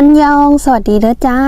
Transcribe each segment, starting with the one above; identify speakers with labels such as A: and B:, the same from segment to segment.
A: อันยอง สวัสดีเด้อจ้า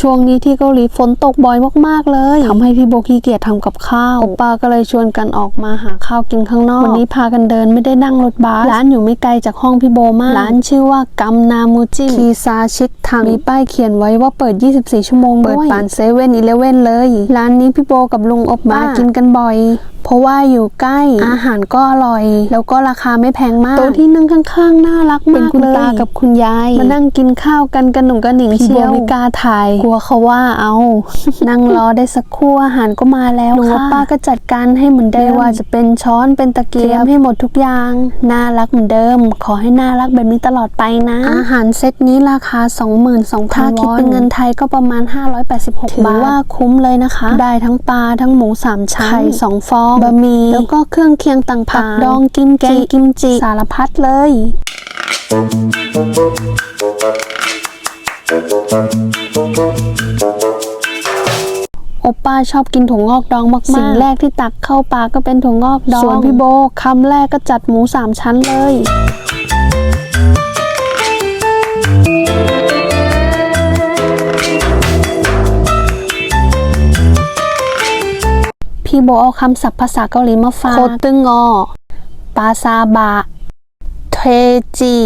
A: ช่วงนี้ที่เกาหลีฝนตกบ่อยมากๆเลยทำให้พี่โบขี้เกียจทำกับข้าวโอป้าก็เลยชวนกันออกมาหาข้าวกินข้างนอก วันนี้พากันเดินไม่ได้นั่งรถบัสร้านอยู่ไม่ไกลจากห้องพี่โบมาก ร้านชื่อว่ากัมนามูจิคีซาชิกทังมีป้ายเขียนไว้ว่าเปิด 24 ชั่วโมงเปิดปานเซเว่นอีเลเว่นเลย ร้านนี้พี่โบกับลุงอบมากินกันบ่อยเพราะว่าอยู่ใกล้อาหารก็อร่อย แล้วก็ราคาไม่แพงมากโต๊ะที่นั่งข้างๆ น่ารักมากเป็นคุณตากับคุณยาย มานั่งกินข้าวกันกันหนุ่มกันหนิงเชียวไม่กล้าถ่ายกลัวเขาว่าเอา นั่งรอได้สักครู่อาหารก็มาแล้วลุงกับป้าก็จัดการให้เหมือนเดิมไม่ว่าจะเป็นช้อนเป็นตะเกียบให้หมดทุกอย่าง น่ารักเหมือนเดิม ขอให้น่ารักแบบนี้ตลอดไปนะ อาหารเซตนี้ราคา 22,000ถ้าคิดเป็นเงินไทยก็ประมาณ 586ถือว่าคุ้มเลยนะคะ ได้ทั้งปลาทั้งหมูสามชั้นไข่สองฟองบะหมี่แล้วก็เครื่องเคียงต่างๆผักดองกิมแกงกิมจิสารพัดเลย โอป้าชอบกินถั่วงอกดองมากๆ สิ่งแรกที่ตักเข้าปากก็เป็นถั่วงอกดอง ส่วนพี่โบคำแรกก็จัดหมูสามชั้นเลยพี่โบเอาคำศัพท์ภาษาเกาหลีมาฝากโคตึงงอ ปาซาบะ เทจิ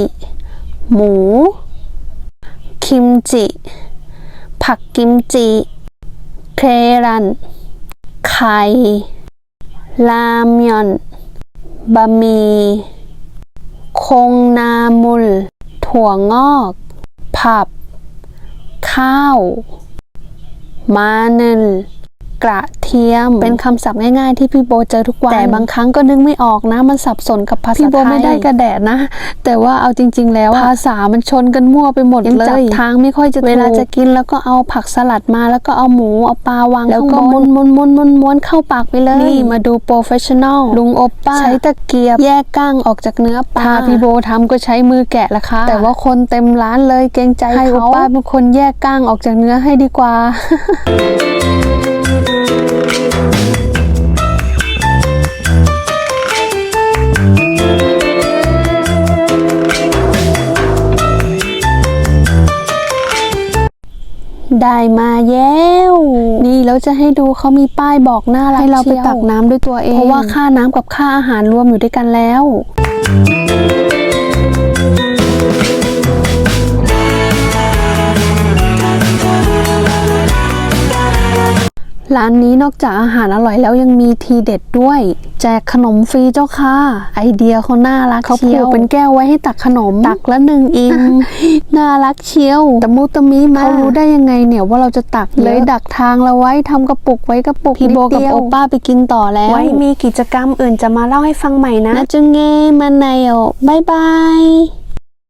A: หมู คิมจิ ผักกิมจิ เครัน ไข่ รามยอน บะหมี่ คงนามุล ถั่วงอก ผับ ข้าว มาเนล กระเทียม เป็นคำศัพท์ง่ายๆที่พี่โบเจอทุกวันแต่บางครั้งก็นึกไม่ออกนะ มันสับสนกับภาษาไทยพี่โบไม่ได้กระแดดนะ แต่ว่าเอาจริง ๆ แล้วภาษามันชนกันมั่วไปหมดเลยจับทางไม่ค่อยจะเวลาจะกินแล้วก็เอาผักสลัดมาแล้วก็เอาหมูเอาปลาวางแล้วก็ม้วนม้วนม้วนม้วนม้วนเข้าปากไปเลยนี่มาดูโปรเฟชชั่นอลลุงอบป้าใช้ตะเกียบแยกก้างออกจากเนื้อปลาถ้าพี่โบทำก็ใช้มือแกะละค่ะแต่ว่าคนเต็มร้านเลยเกรงใจให้โอป้าเป็นคนแยกก้างออกจากเนื้อให้ดีกว่า ได้มาแล้วนี่แล้วจะให้ดูเขามีป้ายบอกหน้าร้านให้เราไปตักน้ำด้วยตัวเอง เพราะว่าค่าน้ำกับค่าอาหารรวมอยู่ด้วยกันแล้ว ร้านนี้นอกจากอาหารอร่อยแล้วยังมีทีเด็ดด้วย แจกขนมฟรีเจ้าค่ะ ไอเดียเขาน่ารักเขาผูกเป็นแก้วไว้ให้ตักขนม ตักละหนึ่งอิมน่ารักเชียวตะมุตะมิมาเขารู้ได้ยังไงเนี่ยว่าเราจะตักเลยดักทางเราไว้ทำกระปุกไว้กระปุกพี่โบกับโอป้าไปกินต่อแล้ว ไว้มีกิจกรรมอื่นจะมาเล่าให้ฟังใหม่นะนะจุงเงมันไนโอบายบาย